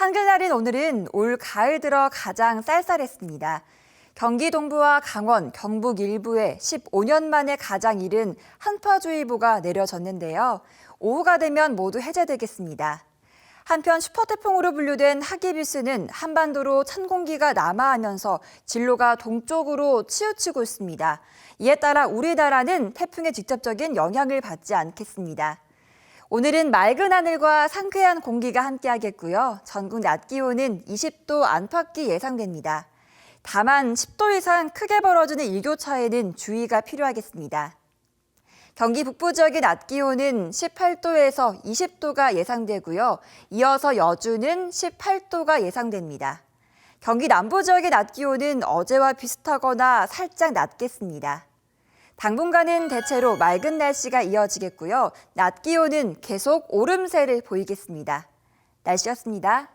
한글날인 오늘은 올 가을 들어 가장 쌀쌀했습니다. 경기 동부와 강원, 경북 일부에 15년 만에 가장 이른 한파주의보가 내려졌는데요. 오후가 되면 모두 해제되겠습니다. 한편 슈퍼태풍으로 분류된 하기비스는 한반도로 찬 공기가 남하하면서 진로가 동쪽으로 치우치고 있습니다. 이에 따라 우리나라는 태풍의 직접적인 영향을 받지 않겠습니다. 오늘은 맑은 하늘과 상쾌한 공기가 함께하겠고요. 전국 낮 기온은 20도 안팎이 예상됩니다. 다만 10도 이상 크게 벌어지는 일교차에는 주의가 필요하겠습니다. 경기 북부 지역의 낮 기온은 18도에서 20도가 예상되고요. 이어서 여주는 18도가 예상됩니다. 경기 남부 지역의 낮 기온은 어제와 비슷하거나 살짝 낮겠습니다. 당분간은 대체로 맑은 날씨가 이어지겠고요. 낮 기온은 계속 오름세를 보이겠습니다. 날씨였습니다.